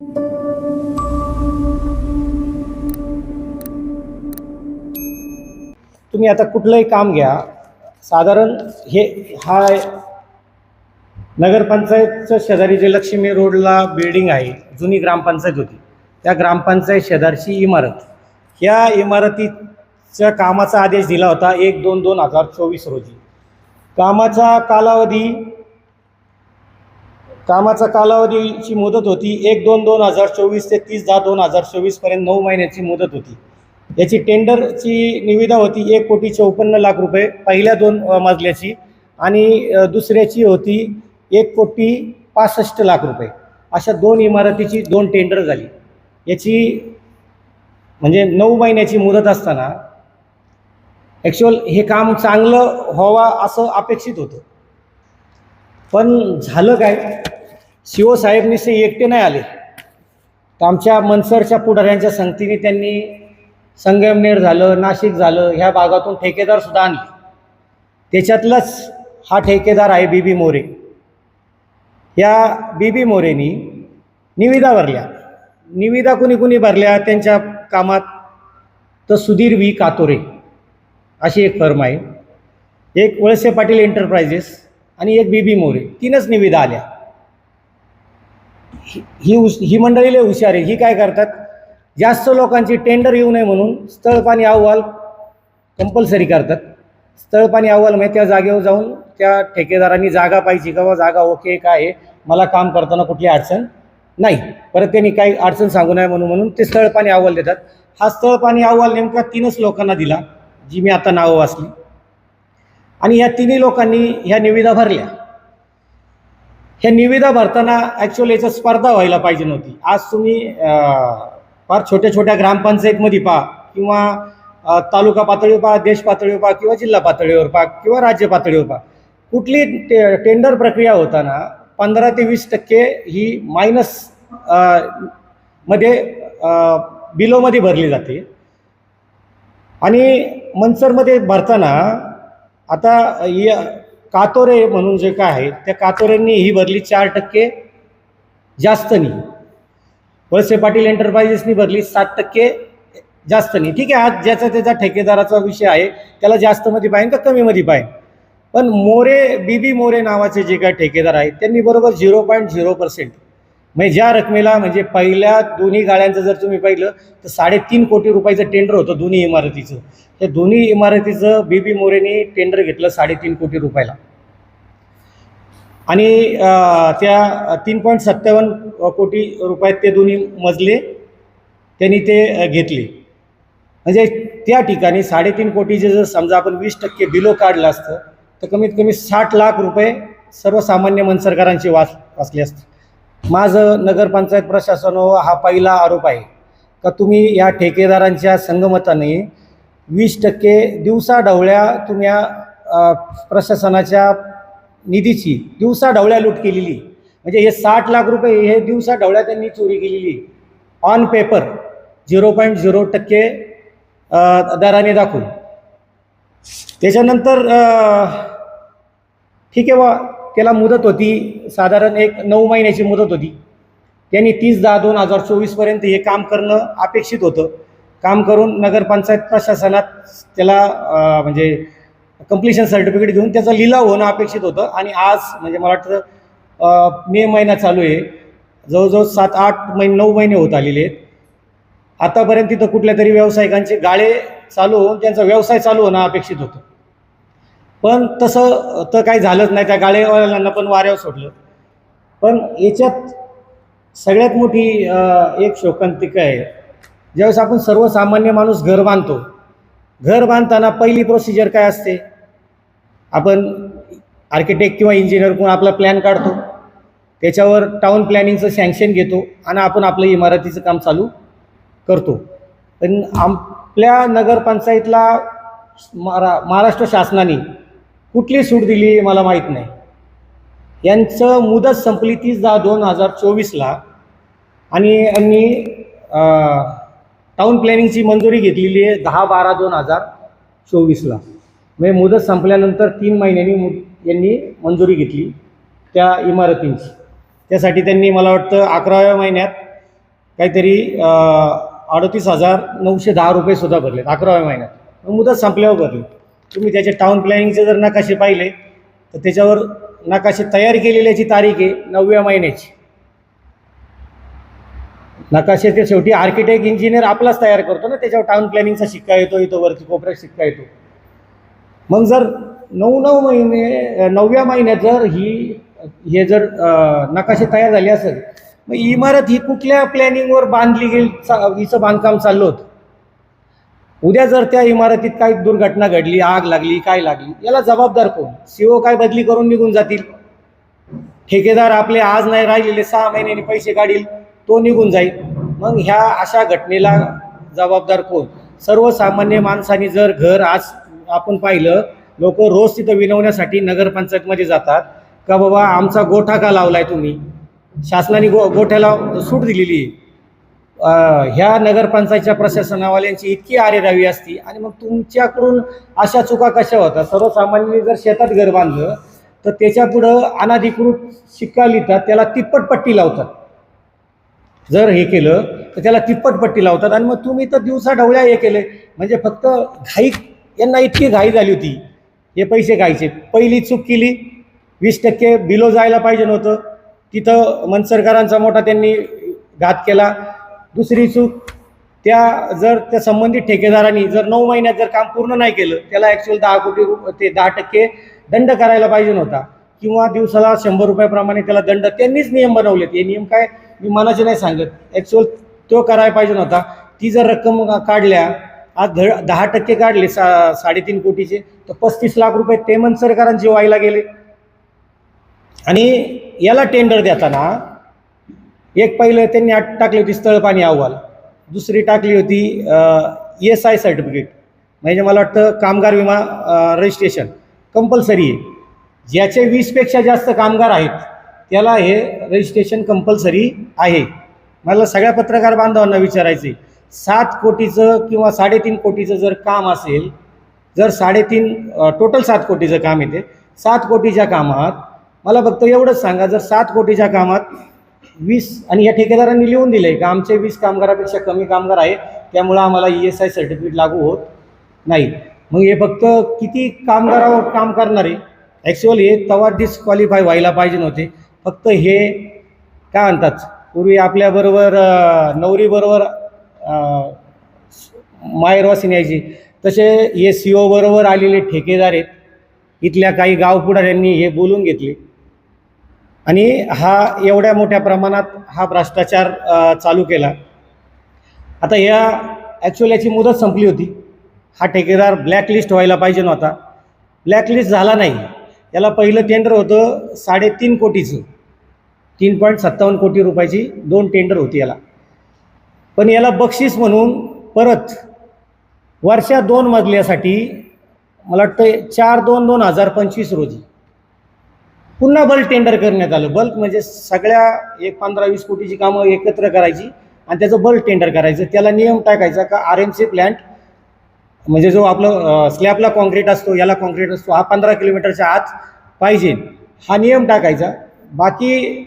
तुम्ही आता कुठलंही काम घ्या. साधारण हे हा नगरपंचायतचं शेजारी जे लक्ष्मी रोडला बिल्डिंग आहे जुनी ग्रामपंचायत होती. त्या ग्रामपंचायत शेजारची इमारत. या इमारतीच्या कामाचा आदेश दिला होता एक दोन दोन हजार चोवीस रोजी. कामाचा कालावधी कामाचा कालावधीची मुदत होती एक दोन दोन हजार चोवीस ते तीस दहा दोन हजार चोवीसपर्यंत नऊ महिन्याची मुदत होती. याची टेंडरची निविदा होती एक कोटी चौपन्न लाख रुपये पहिल्या दोन मजल्याची आणि दुसऱ्याची होती एक कोटी पासष्ट लाख रुपये. अशा दोन इमारतीची दोन टेंडर झाली. याची म्हणजे नऊ महिन्याची मुदत असताना ॲक्च्युअल हे काम चांगलं व्हावा असं अपेक्षित होतं. पण झालं काय? शिवसाहेब निसे एकटे नाही आले. तर आमच्या मनसरच्या पुढाऱ्यांच्या संगतीने त्यांनी संगमनेर झालं नाशिक झालं ह्या भागातून ठेकेदारसुद्धा आणले. त्याच्यातलाच हा ठेकेदार आहे बी बी मोरे. या बी बी मोरेनी निविदा भरल्या. निविदा कुणी कुणी भरल्या? त्यांच्या कामात तर सुधीर व्ही कातोरे. अशी एक फर्म आहे. एक वळसे पाटील एंटरप्राइजेस आणि एक बीबी मोरे तीनच निविदा आल्या. ही ही हुश ही मंडळी लय हुशार आहे. ही काय करतात? जास्त लोकांची टेंडर येऊ नये म्हणून स्थळपाणी अहवाल कंपल्सरी करतात. स्थळपाणी अहवाल म्हणजे त्या जागेवर जाऊन त्या ठेकेदारांनी जागा पाहिजे का? बा जागा ओके काय आहे? मला काम करताना कुठली अडचण नाही. परत त्यांनी काही अडचण सांगू नये म्हणून म्हणून ते स्थळ पाणी अहवाल देतात. हा स्थळपाणी अहवाल नेमका तीनच लोकांना दिला जी मी आता नावं वाचली. आणि ह्या तिन्ही लोकांनी ह्या निविदा भरल्या. ह्या निविदा भरताना ॲक्च्युअली याच्यात स्पर्धा व्हायला पाहिजे नव्हती. आज तुम्ही फार छोट्या छोट्या ग्रामपंचायतमध्ये पहा किंवा तालुका पातळीवर पहा देश पातळीवर पहा किंवा जिल्हा पातळीवर पहा किंवा राज्य पातळीवर पहा. कुठली टे टेंडर प्रक्रिया होताना पंधरा ते वीस टक्के ही मायनसमध्ये बिलोमध्ये भरली जाते. आणि मनसरमध्ये भरताना आता या कातोरे म्हणून जे काय आहे त्या कातोरेंनी ही भरली चार टक्के जास्तनी वळसे पाटील एंटरप्राइजेसनी भरली सात टक्के जास्तनी ठीक आहे आज ज्याचा त्याचा ठेकेदाराचा विषय आहे त्याला जास्तमध्ये पाहिजे का कमीमध्ये पाहिजे? पण मोरे बी बी मोरे नावाचे जे काय ठेकेदार आहेत त्यांनी बरोबर झिरो पॉईंट झिरो पर्सेंट म्हणजे ज्या रकमेला म्हणजे पहिल्या दोन्ही गाड्यांचं जर तुम्ही पाहिलं तर साडेतीन कोटी रुपयाचं टेंडर होतं दोन्ही इमारतीचं. हे दोन्ही इमारतीचं बी बी मोरेनी टेंडर घेतलं साडेतीन कोटी रुपयाला. आणि त्या तीन पॉईंट सत्तावन्न कोटी रुपयात ते दोन्ही मजले त्यांनी ते घेतले. म्हणजे त्या ठिकाणी साडेतीन कोटीचे जर समजा आपण वीस टक्के बिलो काढलं असतं तर कमीत कमी साठ लाख रुपये सर्वसामान्य मनसरकारांचे वाच वाचले असते. माझं नगरपंचायत प्रशासन हा पहिला आरोप आहे का तुम्ही या ठेकेदारांच्या संगमताने वीस टक्के दिवसाढवळ्या तुम्ही या, प्रशासनाच्या निधीची दिवसाढवळ्या लूट केलेली. म्हणजे हे साठ लाख रुपये हे दिवसाढवळ्या त्यांनी चोरी केलेली. On paper zero point zero टक्के दराने दाखवून. त्याच्यानंतर ठीक आहे बा. त्याला मुदत होती साधारण एक नऊ महिन्याची मुदत होती. त्यांनी तीस दहा दोन हजार चोवीसपर्यंत हे काम करणं अपेक्षित होतं. काम करून नगरपंचायत प्रशासनात त्याला म्हणजे कम्प्लिशन सर्टिफिकेट घेऊन त्याचा लिलाव होणं अपेक्षित होतं. आणि आज म्हणजे मला वाटतं मे महिना चालू आहे. जवळजवळ सात आठ महिने नऊ महिने होत आलेले आहेत. आतापर्यंत तिथं कुठल्या तरी व्यावसायिकांचे गाळे चालू होऊन त्यांचा व्यवसाय चालू होणं अपेक्षित होतं. पण तसं तर काही झालंच नाही. त्या गाळेवाल्यांना पण वाऱ्यावर सोडलं. पण याच्यात सगळ्यात मोठी एक शोकांतिका आहे. ज्यावेळेस आपण सर्वसामान्य माणूस घर बांधतो घर बांधताना पहिली प्रोसिजर काय असते? आपण आर्किटेक्ट किंवा इंजिनियर कोण आपला प्लॅन काढतो. त्याच्यावर टाऊन प्लॅनिंगचं सँक्शन घेतो आणि आपण आपलं इमारतीचं काम चालू करतो. पण आपल्या नगरपंचायतला महारा महाराष्ट्र शासनाने कुठली सूट दिली मला माहीत नाही. यांचं मुदत संपली तीस दहा दोन हजार चोवीसला. आणि मी टाऊन प्लॅनिंगची मंजुरी घेतलेली आहे दहा बारा दोन हजार चोवीसला. म्हणजे मुदत संपल्यानंतर तीन महिन्यांनी मु यांनी मंजुरी घेतली त्या इमारतींची. त्यासाठी त्यांनी मला वाटतं अकराव्या महिन्यात काहीतरी अडतीस हजार नऊशे दहा रुपयेसुद्धा भरलेत अकराव्या महिन्यात. मग मुदत संपल्यावर भरले. तुम्ही त्याचे टाऊन प्लॅनिंगचे जर नकाशे पाहिले तर त्याच्यावर नकाशे तयार केलेल्याची तारीख आहे नवव्या महिन्याची. नकाशे ते शेवटी आर्किटेक्ट इंजिनियर आपलाच तयार करतो ना त्याच्यावर टाऊन प्लॅनिंगचा शिक्का येतो इथं वरती कोपऱ्यात शिक्का येतो. मग जर नऊ नऊ महिने नवव्या महिन्यात जर ही हे जर नकाशे तयार झाले असेल मग इमारत ही कुठल्या प्लॅनिंगवर बांधली गेली चा- हिचं बांधकाम चाललं होतं? उद्या जर त्या इमारतीत काही दुर्घटना घडली आग लागली काय लागली याला जबाबदार कोण? सीओ काय बदली करून निघून जातील? ठेकेदार आपले आज नाही राहिलेले सहा महिन्यांनी पैसे काढील तो निघून जाईल. मग ह्या अशा घटनेला जबाबदार कोण? सर्वसामान्य माणसाने जर घर आज आपण पाहिलं लोक रोज तिथं विनवण्यासाठी नगरपंचायतमध्ये जातात का बाबा आमचा गोठा का लावलाय तुम्ही? शासनाने गो गोठ्याला सूट दिलेली आहे. ह्या नगरपंचायतच्या प्रशासनावाल्यांची इतकी आरेरावी असती आणि मग तुमच्याकडून अशा चुका कशा होतात? सर्वसामान्यांनी जर शेतात घर बांधलं तर त्याच्यापुढं अनाधिकृत शिक्का लिहितात त्याला तिप्पट पट्टी लावतात. जर हे केलं तर त्याला तिप्पट पट्टी लावतात आणि मग तुम्ही तर दिवसा ढवळ्या हे केले. म्हणजे फक्त घाई यांना इतकी घाई झाली होती. हे पैसे घायचे. पहिली चूक केली. वीस टक्के बिलो जायला पाहिजे नव्हतं. तिथं मनसरकारांचा मोठा त्यांनी घात केला. दुसरी चूक त्या जर त्या संबंधित ठेकेदारांनी जर नऊ महिन्यात जर काम पूर्ण नाही केलं त्याला ॲक्च्युअल दहा कोटी ते दहा टक्के दंड करायला पाहिजे नव्हता. किंवा दिवसाला शंभर रुपयाप्रमाणे त्याला दंड त्यांनीच नियम बनवलेत. हे नियम काय? मी मनाचे नाही सांगत. ॲक्च्युअल तो करायला पाहिजे नव्हता. ती जर रक्कम काढल्या आज ध दहा टक्के काढले सा साडेतीन कोटीचे तर पस्तीस लाख रुपये ते सरकारांचे व्हायला गेले. आणि याला टेंडर देताना एक पहिलं त्यांनी टाकली होती स्थळपाणी अहवाल. दुसरी टाकली होती एस आय सर्टिफिकेट म्हणजे मला वाटतं कामगार विमा रजिस्ट्रेशन कंपल्सरी आहे. ज्याचे वीसपेक्षा जास्त कामगार आहेत त्याला हे रजिस्ट्रेशन कंपल्सरी आहे. मला सगळ्या पत्रकार बांधवांना विचारायचं आहे. सात कोटीचं किंवा साडेतीन कोटीचं जर काम असेल जर साडेतीन टोटल सात कोटीचं काम येते सात कोटीच्या कामात मला फक्त एवढंच सांगा जर सात कोटीच्या कामात वीस आणि या ठेकेदारांनी लिहून दिलं आहे का आमचे वीस कामगारापेक्षा कमी कामगार आहे त्यामुळं आम्हाला ई एस आय सर्टिफिकेट लागू होत नाही. मग हे फक्त किती कामगारावर काम करणार आहे ॲक्च्युअल हे तवा डिस्क्वालिफाय व्हायला पाहिजे नव्हते. फक्त हे काय म्हणतात पूर्वी आपल्याबरोबर नवरीबरोबर अं, माहेरवासीन यायची. तसे हे सी ओ बरोबर आलेले ठेकेदार आहेत. इथल्या काही गावपुढाऱ्यांनी हे बोलून घेतले. आणि हा एवढ्या मोठ्या प्रमाणात हा भ्रष्टाचार चालू केला. आता या ॲक्च्युअल याची मुदत संपली होती. हा ठेकेदार ब्लॅकलिस्ट व्हायला पाहिजे नव्हता. ब्लॅकलिस्ट झाला नाही. याला पहिलं टेंडर होतं साडेतीन कोटीचं. तीन पॉईंट सत्तावन्न कोटी रुपयाची दोन टेंडर होती याला. पण याला बक्षीस म्हणून परत वर्षा दोन मजल्यासाठी मला वाटतं चार दोन दोन हजार पंचवीस रोजी पुन्हा बल्क टेंडर करण्यात आलं. बल्क म्हणजे सगळ्या एक पंधरा वीस कोटीची कामं एकत्र करायची आणि त्याचं बल्क टेंडर करायचं. त्याला नियम टाकायचा का आर एम सी प्लॅन्ट म्हणजे जो आपलं स्लॅबला कॉन्क्रीट असतो याला कॉन्क्रीट असतो हा पंधरा किलोमीटरच्या आत पाहिजे. हा नियम टाकायचा. बाकी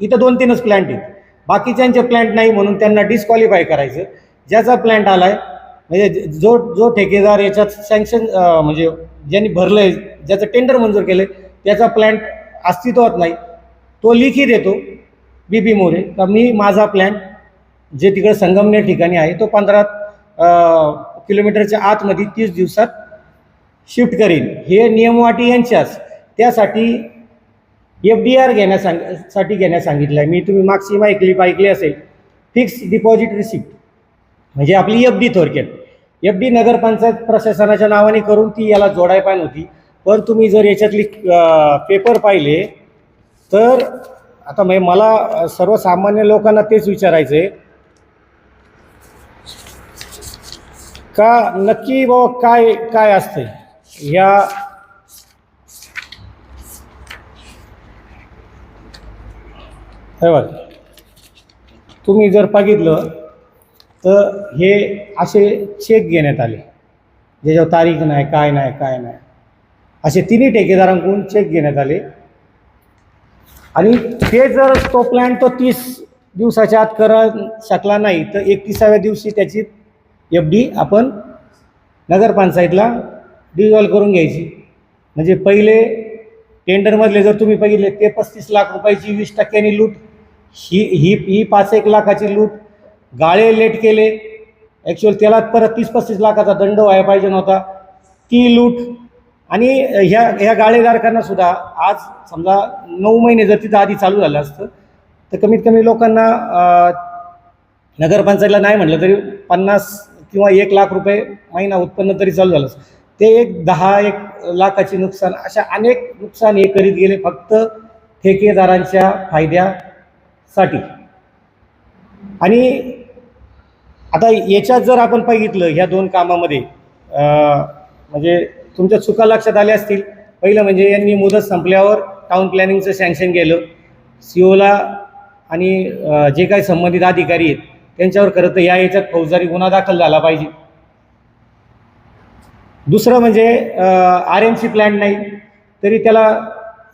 इथं दोन तीनच प्लॅन्ट आहेत. बाकीच्यांचे प्लॅन्ट नाही म्हणून त्यांना डिस्क्वालिफाय करायचं. ज्याचा प्लॅन्ट आला आहे म्हणजे जो जो ठेकेदार याच्यात सँक्शन म्हणजे ज्यांनी भरलं आहे ज्याचं टेंडर मंजूर केलं आहे त्याचा प्लॅन्ट अस्तित्वात नाही. तो लिखी देतो बी पी मोरे. का मी माझा प्लॅन जे तिकडं संगमनेर ठिकाणी आहे तो पंधरा किलोमीटरच्या आतमध्ये तीस दिवसात शिफ्ट करेन. हे नियमवाटी यांच्याच. त्यासाठी एफ डी आर घेण्यास सांगसाठी घेण्यास सांगितलं आहे मी तुम्ही मागची ऐकली ऐकली असेल. फिक्स डिपॉझिट रिसिप्ट म्हणजे आपली एफ डी थोडक्यात. एफ डी नगरपंचायत प्रशासनाच्या नावाने करून ती याला जोडाय पाहिजे होती. पण तुम्ही जर याच्यातली पेपर पाहिले तर आता म्हणजे मला सर्वसामान्य लोकांना तेच विचारायचं आहे का नक्की बाबा काय काय असते या हे बघ. तुम्ही जर बघितलं तर हे असे चेक घेण्यात आले. ज्याच्यावर तारीख नाही काय नाही काय नाही. असे तिन्ही ठेकेदारांकडून चेक घेण्यात आले. आणि ते जर तो प्लॅन तो तीस दिवसाच्या आत करा शकला नाही तर एकतीसाव्या दिवशी त्याची एफ डी आपण नगरपंचायतला डिझॉल्व करून घ्यायची. म्हणजे पहिले टेंडरमधले जर तुम्ही बघितले ते पस्तीस लाख रुपयाची वीस टक्क्यांनी लूट ही ही ही पाच एक लाखाची लूट गाळे लेट केले. ॲक्च्युअल त्याला परत तीस पस्तीस लाखाचा दंड व्हायला पाहिजे नव्हता. ती लूट आणि ह्या ह्या गाळेधारकांना सुद्धा आज समजा नऊ महिने जर तिथं आधी चालू झालं असतं तर कमीत कमी लोकांना नगरपंचायतला नाही म्हटलं तरी पन्नास किंवा एक लाख रुपये महिना उत्पन्न तरी चालू झालं असतं. ते एक दहा एक लाखाची नुकसान अशा अनेक नुकसान हे करीत गेले फक्त ठेकेदारांच्या फायद्यासाठी आणि आता याच्यात जर आपण बघितलं ह्या दोन कामामध्ये म्हणजे तुमच्या चुका लक्षात आल्या असतील. पहिलं म्हणजे यांनी मुदत संपल्यावर टाऊन प्लॅनिंगचं सँक्शन केलं. सी ओला आणि जे काही संबंधित अधिकारी आहेत त्यांच्यावर खरं तर या याच्यात फौजदारी गुन्हा दाखल झाला पाहिजे. दुसरं म्हणजे आर एम सी प्लॅन नाही. तरी त्याला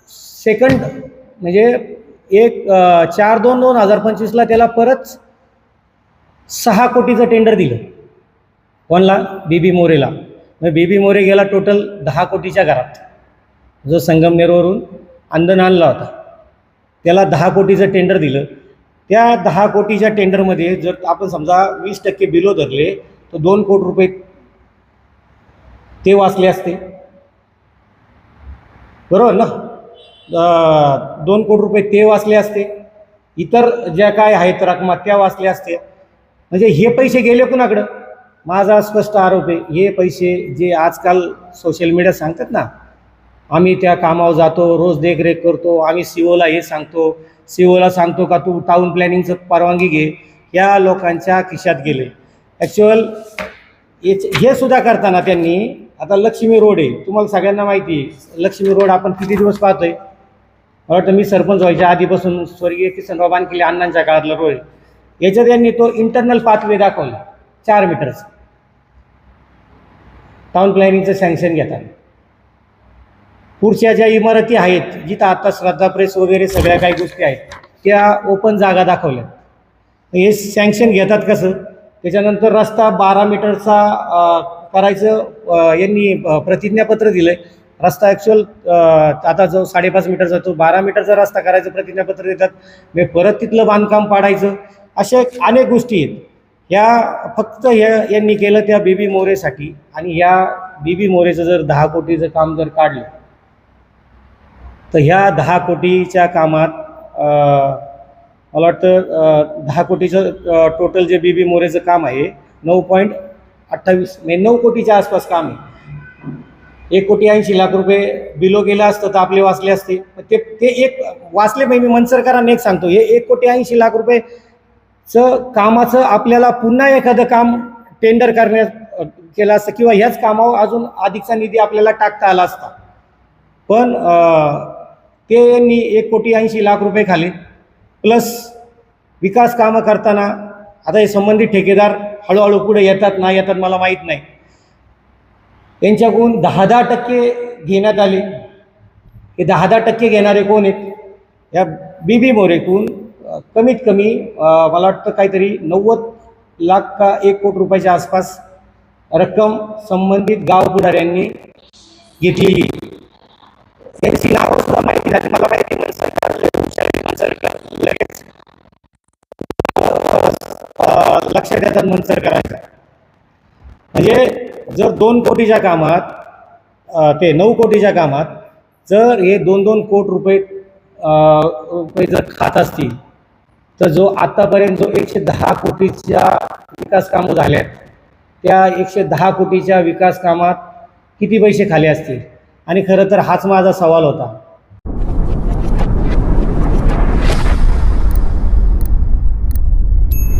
सेकंड म्हणजे एक चार दोन दोन हजार पंचवीसला त्याला परत सहा कोटीचं टेंडर दिलं. कोणला? बी बी मोरेला. मग बेबी मोरे गेला टोटल दहा कोटीच्या घरात. जो संगमनेरवरून आंदण आणला होता. त्याला दहा कोटीचं टेंडर दिलं. त्या दहा कोटीच्या टेंडरमध्ये जर आपण समजा वीस टक्के बिलो धरले तर दोन कोटी रुपये ते वाचले असते. बरोबर ना? दोन कोटी रुपये ते वाचले असते. इतर ज्या काय आहेत रकमा त्या वाचल्या असते म्हणजे हे पैसे गेले कुणाकडं? माझा स्पष्ट आरोप आहे हे पैसे जे आजकाल सोशल मीडियात सांगतात ना आम्ही त्या कामावर जातो रोज देखरेख करतो आम्ही सी ओला हे सांगतो सी ओला सांगतो का तू टाऊन प्लॅनिंगचं परवानगी घे या लोकांच्या खिशात गेले. ॲक्च्युअल हे सुद्धा करताना त्यांनी आता लक्ष्मी रोड आहे तुम्हाला सगळ्यांना माहिती आहे लक्ष्मी रोड आपण किती दिवस पाहतोय? मला वाटतं मी सरपंच व्हायच्या आधीपासून स्वर्गीय किसनराव बानकिले अण्णांच्या काळातला रोड आहे. याच्यात यांनी तो इंटरनल पाथवे दाखवला चार मीटरचा टाउन प्लॅनिंगचं सँक्शन घेतात. पुढच्या ज्या इमारती आहेत जिथं आता श्रद्धा प्रेस वगैरे सगळ्या काही गोष्टी आहेत त्या ओपन जागा दाखवल्या हे सँक्शन घेतात कसं? त्याच्यानंतर रस्ता बारा मीटरचा करायचं यांनी प्रतिज्ञापत्र दिलं आहे रस्ता ॲक्च्युअल आता जो साडेपाच मीटरचा तो बारा मीटरचा रस्ता करायचं प्रतिज्ञापत्र देतात. परत तिथलं बांधकाम पाडायचं. अशा अनेक गोष्टी आहेत. या फक्त ह्या यांनी केलं त्या बीबी मोरेसाठी. आणि या बीबी मोरेचं जर दहा कोटीचं काम जर काढलं तर ह्या दहा कोटीच्या कामात मला वाटतं दहा कोटीचं टोटल जे बीबी मोरेचं काम आहे नऊ पॉईंट अठ्ठावीस म्हणजे नऊ कोटीच्या आसपास काम आहे. एक कोटी ऐंशी लाख रुपये बिलो गेलं असतं तर आपले वाचले असते. पण ते ते एक वाचले म्हणजे मी मनसरकरांना एक सांगतो हे एक कोटी ऐंशी लाख रुपये चं कामाचं आपल्याला पुन्हा एखादं काम टेंडर करण्यात केलं असतं किंवा ह्याच कामावर अजून अधिकचा निधी आपल्याला टाकता आला असता. पण ते यांनी एक कोटी ऐंशी लाख रुपये खाले प्लस विकास कामं करताना आता हे संबंधित ठेकेदार हळूहळू पुढे येतात ना येतात मला माहीत नाही. त्यांच्याकडून दहा दहा टक्के घेण्यात आले. हे दहा दहा टक्के घेणारे कोण आहेत? या बी बी मोरेकडून कमीत कमी मला वाटतं काहीतरी नव्वद लाख का एक कोटी रुपयाच्या आसपास रक्कम संबंधित गाव पुढाऱ्यांनी घेतलेली. त्यांची नावं सुद्धा माहिती झाली. मला माहिती मनसरकार लगेच लक्षात येतात मनसरकारांच्या म्हणजे जर दोन कोटीच्या कामात ते नऊ कोटीच्या कामात जर हे दोन दोन कोटी रुपये रुपये जर खात असतील तर जो आत्तापर्यंत जो एकशे दहा कोटीच्या विकास कामं झाल्यात त्या एकशे दहा कोटीच्या विकास कामात किती पैसे खाले असतील? आणि खरं तर हाच माझा सवाल होता.